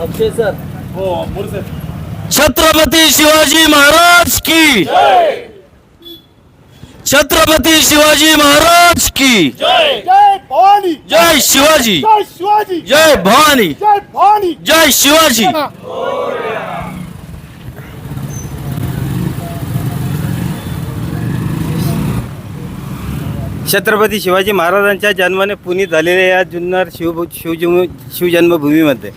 अक्षय sir. Chhatrapati Shivaji Maharaj की? छत्रपती शिवाजी महाराज की? जय. भवानी. जय शिवाजी. जय शिवाजी. जय भवानी. जय भवानी. जय शिवाजी. छत्रपती शिवाजी महाराजांच्या जन्माने पुनीत झालेल्या या जुन्नर शिव शिवजन्म शिवजन्मभूमीमध्ये.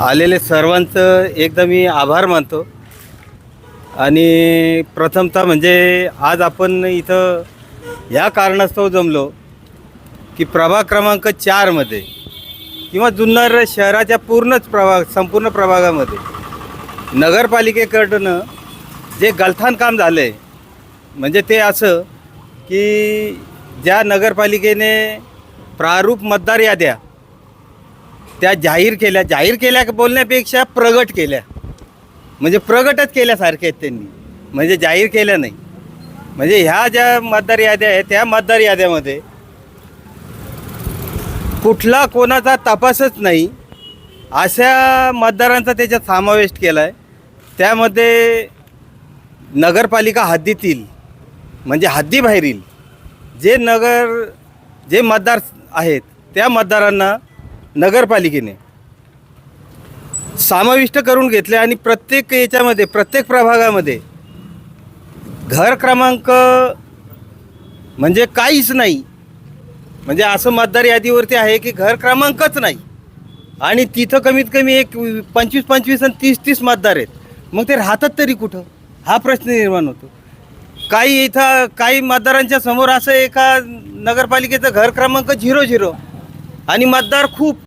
आलेले सर्वांचं एकदा मी आभार मानतो. आणि प्रथमतः म्हणजे आज आपण इथं या कारणास्तव जमलो की प्रभाग क्रमांक चारमध्ये किंवा जुन्नर शहराच्या पूर्णच प्रभाग संपूर्ण प्रभागामध्ये नगरपालिकेकडनं जे गलथान काम झालं आहे म्हणजे ते असं की ज्या नगरपालिकेने प्रारूप मतदार याद्या त्या जाहीर केल्या जाहीर केल्या बोलण्यापेक्षा प्रगट केल्या. म्हणजे प्रगटच केल्यासारख्या आहेत त्यांनी. म्हणजे जाहीर केल्या नाही. म्हणजे ह्या ज्या मतदार याद्या आहेत त्या मतदार याद्यामध्ये कुठला कोणाचा तपासच नाही. अशा मतदारांचा त्याच्यात समावेश केला आहे त्यामध्ये नगरपालिका हद्दीतील म्हणजे हद्दीबाहेरील जे नगर जे मतदार आहेत त्या मतदारांना नगरपालिकेने समाविष्ट करून घेतले आणि प्रत्येक याच्यामध्ये प्रत्येक प्रभागामध्ये घर क्रमांक म्हणजे काहीच नाही. म्हणजे असं मतदार यादीवरती आहे की घर क्रमांकच नाही. आणि तिथं कमीत कमी एक पंचवीस पंचवीस आणि तीस तीस मतदार आहेत. मग ते राहतात तरी कुठं? हा प्रश्न निर्माण होतो. काही इथं काही मतदारांच्या समोर असं एका नगरपालिकेचं घर क्रमांक झिरो झिरो आणि मतदार खूप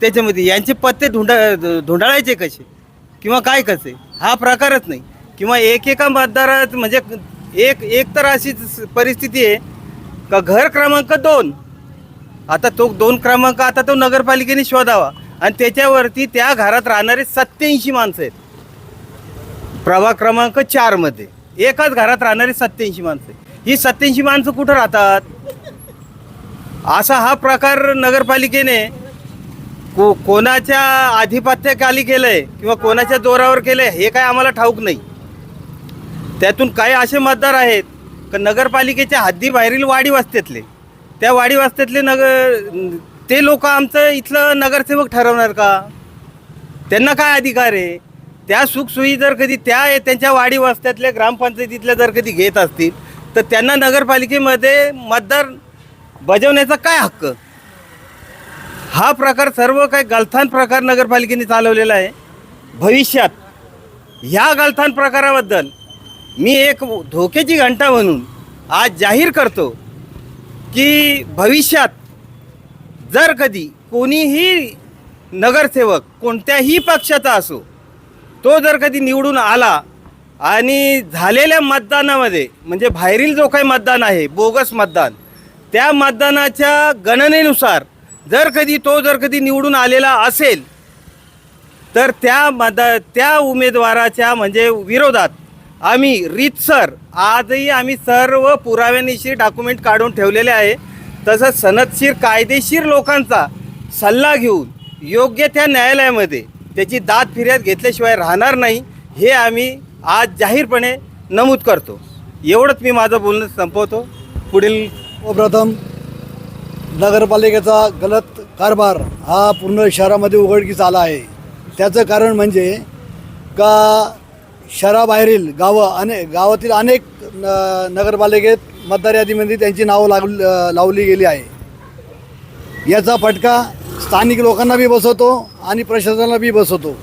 त्याच्यामध्ये यांचे पत्ते धुंडा धुंडाळायचे कसे? किंवा काय कसे? हा प्रकारच नाही. किंवा एकेका मतदारात म्हणजे एक एक तर अशीच परिस्थिती आहे का घर क्रमांक दोन. आता तो दोन क्रमांक आता तो नगरपालिकेने शोधावा. आणि त्याच्यावरती त्या घरात राहणारे सत्याऐंशी माणसं आहेत. प्रभाग क्रमांक चारमध्ये एकाच घरात राहणारी सत्याऐंशी माणसं ही सत्याऐंशी माणसं कुठं राहतात? असा हा प्रकार नगरपालिकेने को कोणाच्या आधिपत्याखाली केलं आहे किंवा कोणाच्या जोरावर केलं आहे हे काय आम्हाला ठाऊक नाही. त्यातून काही असे मतदार आहेत का नगरपालिकेच्या हद्दीबाहेरील वाडी वस्त्यातले. त्या वाडी वस्त्यातले नगर ते लोक आमचं इथलं नगरसेवक ठरवणार का? त्यांना काय अधिकार आहे? त्या सुखसोयी जर कधी त्या त्यांच्या वाडी वस्त्यातल्या ग्रामपंचायतीतल्या जर कधी घेत असतील तर त्यांना नगरपालिकेमध्ये मतदार बजावण्याचा काय हक्क? हा प्रकार सर्व काही गलथान प्रकार नगरपालिकेने चालवलेला आहे. भविष्यात ह्या गलथान प्रकाराबद्दल मी एक धोक्याची घंटा म्हणून आज जाहीर करतो की भविष्यात जर कधी कोणीही नगरसेवक कोणत्याही पक्षाचा असो तो जर कधी निवडून आला आणि झालेल्या मतदानामध्ये म्हणजे बाहेरील जो काही मतदान आहे बोगस मतदान त्या मतदानाच्या गणनेनुसार जर कधी तो जर कधी निवडून आलेला असेल तर त्या मद त्या उमेदवाराच्या म्हणजे विरोधात आम्ही रीतसर आजही आम्ही सर्व पुराव्यानिशी डॉक्युमेंट काढून ठेवलेले आहे. तसंच सनदशीर कायदेशीर लोकांचा सल्ला घेऊन योग्य त्या न्यायालयामध्ये त्याची दाद फिर्याद घेतल्याशिवाय राहणार नाही हे आम्ही आज जाहीरपणे नमूद करतो. एवढंच मी माझं बोलणं संपवतो. पुढील प्रथम नगरपालिकेचा गलत कारभार हा पूर्ण शहरामध्ये उघडकीस आला आहे. त्याचं कारण म्हणजे का शहराबाहेरील गावं अनेक गावातील अनेक न नगरपालिकेत मतदार यादीमध्ये त्यांची नावं लाग लावली गेली आहे. याचा फटका स्थानिक लोकांना बी बसवतो आणि प्रशासनाला बी बसवतो.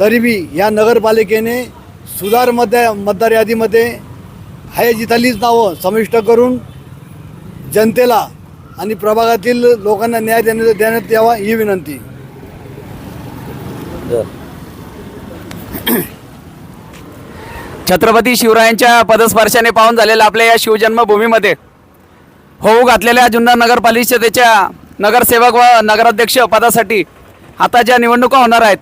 तरी बी या नगरपालिकेने सुधार मतदार मतदार यादीमध्ये आहे जिथलीच नावं समाविष्ट करून जनतेला आणि प्रभागातील लोकांना न्याय देण्यात देण्यात यावा ही विनंती. छत्रपती शिवरायांच्या पदस्पर्शाने पाहून झालेल्या आपल्या या शिवजन्मभूमीमध्ये होऊ घातलेल्या जुन्नर नगर परिषदेच्या नगरसेवक व नगराध्यक्ष पदासाठी आता ज्या निवडणुका होणार आहेत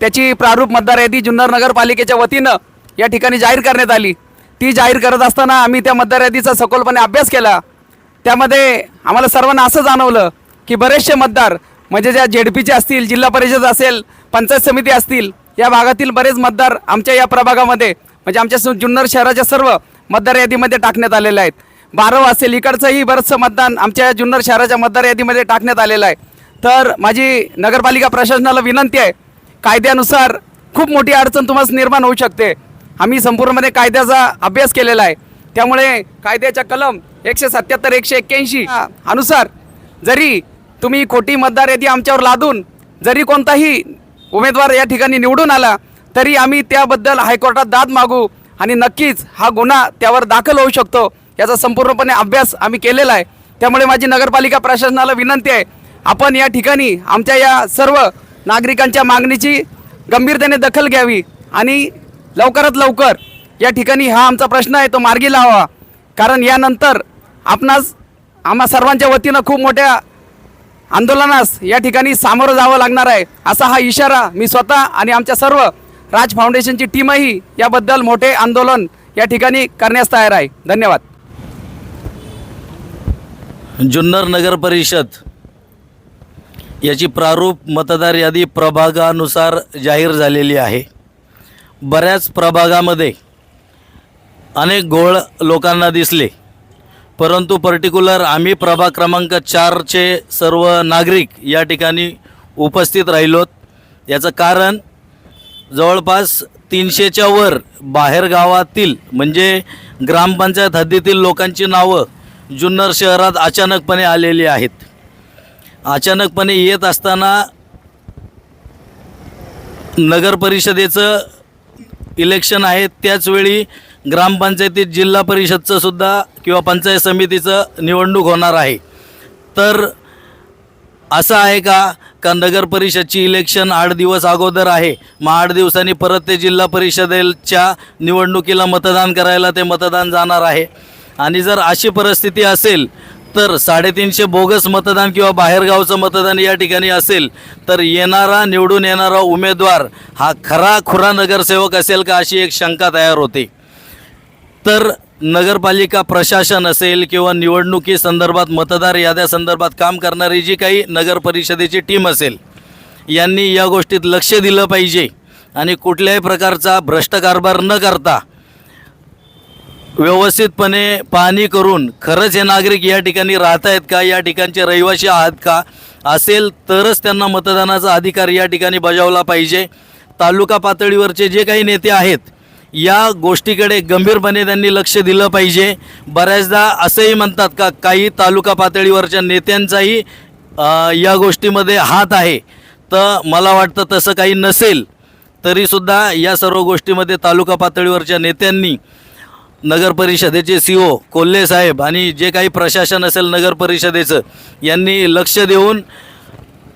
त्याची प्रारूप मतदार यादी जुन्नर नगरपालिकेच्या वतीनं या ठिकाणी जाहीर करण्यात आली. ती जाहीर करत असताना आम्ही त्या मतदार यादीचा सखोलपणे अभ्यास केला. त्यामध्ये आम्हाला सर्वांना असं जाणवलं की बरेचसे मतदार म्हणजे ज्या जेडपीचे असतील जिल्हा परिषद असेल पंचायत समिती असतील या भागातील बरेच मतदार आमच्या या प्रभागामध्ये म्हणजे आमच्या जुन्नर शहराच्या सर्व मतदार यादीमध्ये टाकण्यात आलेले आहेत. बारव असेल इकडचंही बरंचसं मतदान आमच्या जुन्नर शहराच्या मतदार यादीमध्ये टाकण्यात आलेलं आहे. तर माझी नगरपालिका प्रशासनाला विनंती आहे कायद्यानुसार खूप मोठी अडचण तुम्हाला निर्माण होऊ शकते. आम्ही संपूर्णपणे कायद्याचा अभ्यास केलेला आहे. त्यामुळे कायद्याच्या कलम एकशे सत्याहत्तर एकशे एक्क्याऐंशी. अनुसार जरी तुम्ही खोटी मतदार यादी आमच्यावर लादून जरी कोणताही उमेदवार या ठिकाणी निवडून आला तरी आम्ही त्याबद्दल हायकोर्टात दाद मागू आणि नक्कीच हा गुन्हा त्यावर दाखल होऊ शकतो याचा संपूर्णपणे अभ्यास आम्ही केलेला आहे. त्यामुळे माझी नगरपालिका प्रशासनाला विनंती आहे आपण या ठिकाणी आमच्या या सर्व नागरिकांच्या मागणीची गंभीरतेने दखल घ्यावी आणि लवकरात लवकर या ठिकाणी हा आमचा प्रश्न आहे तो मार्गी लावा कारण यानंतर आपणास आम्हा सर्वांच्या वतीनं खूप मोठ्या आंदोलनास या ठिकाणी सामोरं जावं लागणार आहे. असा हा इशारा मी स्वतः आणि आमच्या सर्व राज फाउंडेशनची टीमही याबद्दल मोठे आंदोलन या ठिकाणी करण्यास तयार आहे. धन्यवाद. जुन्नर नगर परिषद याची प्रारूप मतदार यादी प्रभागानुसार जाहीर झालेली आहे. बऱ्याच प्रभागामध्ये अनेक घोळ लोकांना दिसले. परंतु पर्टिक्युलर आम्ही प्रभाग क्रमांक चारचे सर्व नागरिक या ठिकाणी उपस्थित राहिलोत. याचं कारण जवळपास तीनशेच्या वर बाहेरगावातील म्हणजे ग्रामपंचायत हद्दीतील लोकांची नावं जुन्नर शहरात अचानकपणे आलेली आहेत. अचानकपणे येत असताना नगर परिषदेचं इलेक्शन आहे त्याचवेळी ग्रामपंचायतीत जिल्हा परिषदचं सुद्धा किंवा पंचायत समितीचं निवडणूक होणार आहे. तर असं आहे का? का नगर परिषदची इलेक्शन आठ दिवस अगोदर आहे. मग आठ दिवसांनी परत ते जिल्हा परिषदेच्या निवडणुकीला मतदान करायला ते मतदान जाणार आहे. आणि जर अशी परिस्थिती असेल तर साडेतीनशे बोगस मतदान किंवा बाहेरगावचं मतदान या ठिकाणी असेल तर येणारा निवडून येणारा उमेदवार हा खरा खुरा नगरसेवक असेल का अशी एक शंका तयार होते. तर नगरपालिका प्रशासन असेल किंवा निवडणुकी संदर्भात मतदार याद्या संदर्भात काम करणारी जी काही नगर परिषदेची टीम असेल यांनी या गोष्टीत लक्ष दिलं पाहिजे आणि कुठल्याही प्रकारचा भ्रष्ट कारभार न करता व्यवस्थितपणे पाहणी करून खरंच हे नागरिक या ठिकाणी राहत आहेत का या ठिकाणचे रहिवासी आहात का असेल तरच त्यांना मतदानाचा अधिकार या ठिकाणी बजावला पाहिजे. तालुका पातळीवरचे जे काही नेते आहेत या गोष्टीकडे गंभीरपणे त्यांनी लक्ष दिलं पाहिजे. बऱ्याचदा असंही म्हणतात का काही तालुका पातळीवरच्या नेत्यांचाही या गोष्टीमध्ये हात आहे. तर मला वाटतं तसं काही नसेल तरीसुद्धा या सर्व गोष्टीमध्ये तालुका पातळीवरच्या नेत्यांनी नगर परिषदेचे सी ओ कोल्हे साहेब आणि जे काही प्रशासन असेल नगर परिषदेचं यांनी लक्ष देऊन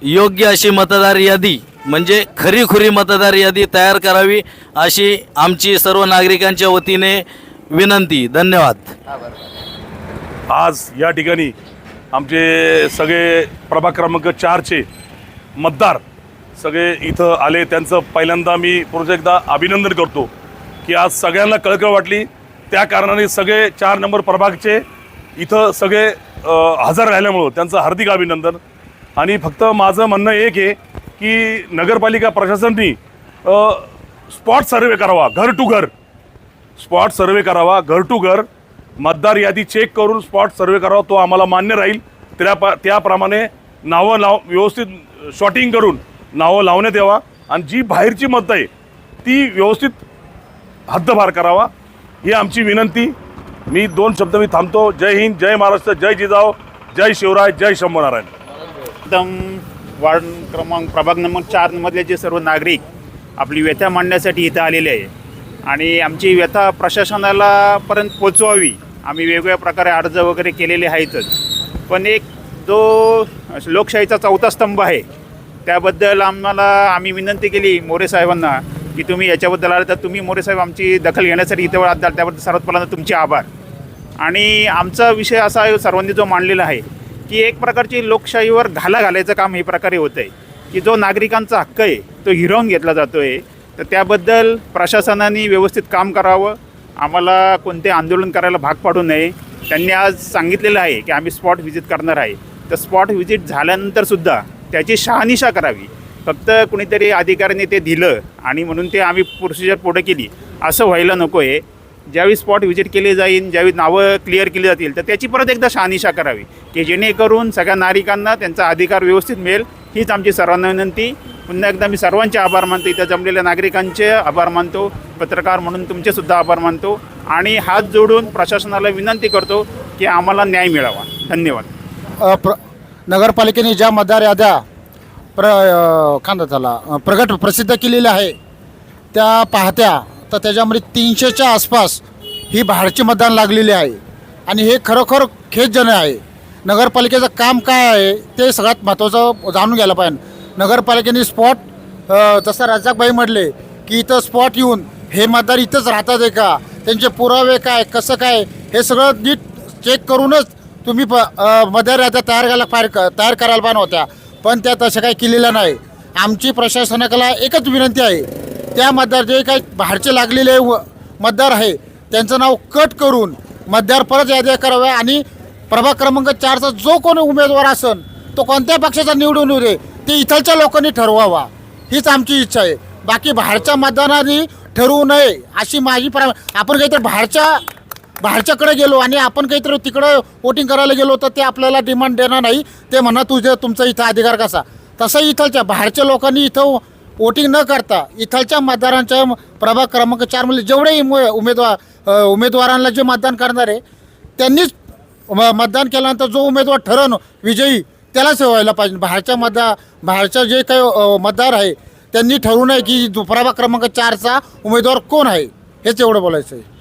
योग्य अशी मतदार यादी म्हणजे खरीखुरी मतदार यादी तयार करावी अशी आमची सर्व नागरिकांच्या वतीने विनंती. धन्यवाद. आज या ठिकाणी आमचे सगळे प्रभाग क्रमांक चारचे मतदार सगळे इथं आले. त्यांचं पहिल्यांदा मी पुढचं एकदा अभिनंदन करतो की आज सगळ्यांना कळकळ वाटली. त्या कारणाने सगळे चार नंबर प्रभागचे इथं सगळे हजर राहिल्यामुळं त्यांचं हार्दिक अभिनंदन. आणि फक्त माझं म्हणणं एक आहे की नगरपालिका प्रशासनाने स्पॉट सर्वे करावा घर टू घर. स्पॉट सर्वे करावा घर टू घर. मतदार यादी चेक करून स्पॉट सर्वे करावा तो आम्हाला मान्य राहील. त्या त्याप्रमाणे नावं लाव व्यवस्थित शॉटिंग करून नावं लावण्यात यावा. आणि जी बाहेरची मतं आहे ती व्यवस्थित हद्दभार करावा. ही आमची विनंती. मी दोन शब्द मी थांबतो. जय हिंद जय महाराष्ट्र जय जिजाऊ जय शिवराय जय शंभनारायण. एकदम वार्ड क्रमांक प्रभाग नंबर चारमधले जे सर्व नागरिक आपली व्यथा मांडण्यासाठी इथं आलेले आहे. आणि आमची व्यथा प्रशासनालापर्यंत पोचवावी. आम्ही वेगवेगळ्या प्रकारे अर्ज वगैरे केलेले आहेतच. पण एक जो लोकशाहीचा चौथा स्तंभ आहे त्याबद्दल आम्हाला आम्ही विनंती केली मोरे साहेबांना की तुम्ही याच्याबद्दल आले तर तुम्ही मोरे साहेब आमची दखल घेण्यासाठी इथं आत द्याल त्याबद्दल सर्वात पहिल्यांदा तुमचे आभार. आणि आमचा विषय असा सर्वांनी जो मांडलेला आहे की एक प्रकारची लोकशाहीवर घाला घालायचं काम हे प्रकारे होतं आहे की जो नागरिकांचा हक्क आहे तो हिरावून घेतला जातो आहे तर त्याबद्दल प्रशासनाने व्यवस्थित काम करावं. आम्हाला कोणते आंदोलन करायला भाग पाडू नये. त्यांनी आज सांगितलेलं आहे की आम्ही स्पॉट व्हिजिट करणार आहे. तर स्पॉट व्हिजिट झाल्यानंतरसुद्धा त्याची शहानिशा करावी. फक्त कुणीतरी अधिकाऱ्याने ते दिलं आणि म्हणून ते आम्ही प्रोसिजर पुढे केली. असं व्हायला नको आहे ज्यावेळी स्पॉट व्हिजिट केली जाईल ज्यावेळी नावं क्लिअर केली जातील तर त्याची परत एकदा शहानिशा करावी की जेणेकरून सगळ्या नागरिकांना त्यांचा अधिकार व्यवस्थित मिळेल हीच आमची सर्वांना विनंती. पुन्हा एकदा मी सर्वांचे आभार मानतो इथं जमलेल्या नागरिकांचे आभार मानतो पत्रकार म्हणून तुमचेसुद्धा आभार मानतो आणि हात जोडून प्रशासनाला विनंती करतो की आम्हाला न्याय मिळावा. धन्यवाद. प्र नगरपालिकेने ज्या मतदार याद्या प्र खांदा झाला प्रगट प्रसिद्ध केलेल्या आहे त्या पाहत्या तर त्याच्यामध्ये तीनशेच्या आसपास ही भाडची मतदान लागलेली आहे. आणि हे खरोखर खेदजनक आहे. नगरपालिकेचं काम काय आहे ते सगळ्यात महत्त्वाचं जाणून घ्यायला पाहिजे. नगरपालिकेने स्पॉट जसं राजाकबाई म्हटले की इथं स्पॉट येऊन हे मतदार इथंच राहतात आहे का? त्यांचे पुरावे काय कसं काय? हे सगळं नीट चेक करूनच तुम्ही प मतदार याद्या तयार करायला फार तयार करायला पाहिजे होत्या. पण त्या तशा काही केलेल्या नाही. आमची प्रशासनाला एकच विनंती आहे त्या मतदार जे काही बाहेरचे लागलेले व- मतदार आहे त्यांचं नाव कट करून मतदार परत याद्या कराव्या आणि प्रभाग क्रमांक चारचा जो कोणी उमेदवार असन तो कोणत्या पक्षाचा निवडून येऊ दे ते इथलच्या लोकांनी ठरवावा. हीच आमची इच्छा आहे. बाकी बाहेरच्या मतदानाने ठरवू नये अशी माझी प्रा आपण काहीतरी बाहेरच्या बाहेरच्याकडे गेलो आणि आपण काहीतरी तिकडं वोटिंग करायला गेलो तर ते आपल्याला डिमांड देणार नाही. ते म्हणा तुझं तुमचा इथं अधिकार कसा? तसं इथलच्या बाहेरच्या लोकांनी इथं वोटिंग न करता इथलच्या मतदारांच्या प्रभाग क्रमांक चारमध्ये जेवढे उमेदवार उमेदवारांना जे मतदान करणार आहे त्यांनीच म- मतदान केल्यानंतर जो उमेदवार ठरन विजयी त्यालाच व्हायला पाहिजे. बाहेरच्या मतदार बाहेरच्या जे काही मतदार आहे त्यांनी ठरवू नये की प्रभाग क्रमांक चारचा उमेदवार कोण आहे हेच एवढं बोलायचं आहे